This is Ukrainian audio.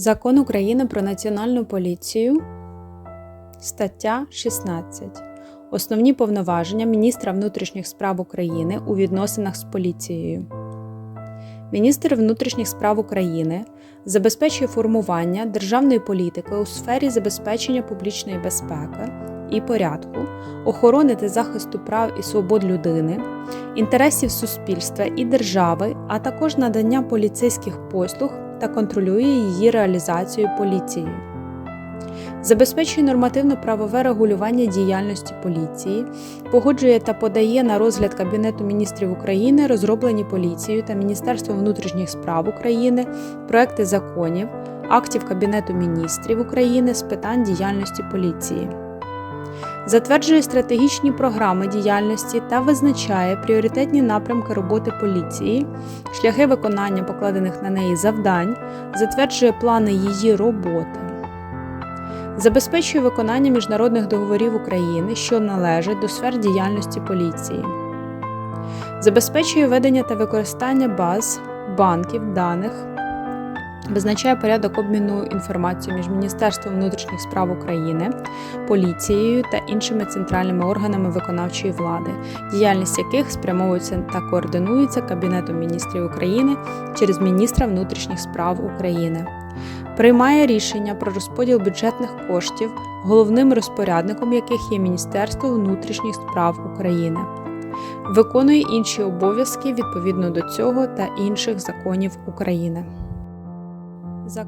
Закон України про Національну поліцію, стаття 16. Основні повноваження міністра внутрішніх справ України у відносинах з поліцією. Міністр внутрішніх справ України забезпечує формування державної політики у сфері забезпечення публічної безпеки і порядку, охорони та захисту прав і свобод людини, інтересів суспільства і держави, а також надання поліцейських послуг та контролює її реалізацію поліцією. Забезпечує нормативно-правове регулювання діяльності поліції, погоджує та подає на розгляд Кабінету міністрів України розроблені поліцією та Міністерством внутрішніх справ України проекти законів, актів Кабінету міністрів України з питань діяльності поліції. Затверджує стратегічні програми діяльності та визначає пріоритетні напрямки роботи поліції, шляхи виконання покладених на неї завдань, затверджує плани її роботи. Забезпечує виконання міжнародних договорів України, що належать до сфер діяльності поліції. Забезпечує ведення та використання баз, банків, даних, визначає порядок обміну інформацією між Міністерством внутрішніх справ України, поліцією та іншими центральними органами виконавчої влади, діяльність яких спрямовується та координується Кабінетом міністрів України через міністра внутрішніх справ України. Приймає рішення про розподіл бюджетних коштів, головним розпорядником яких є Міністерство внутрішніх справ України. Виконує інші обов'язки відповідно до цього та інших законів України. Зак-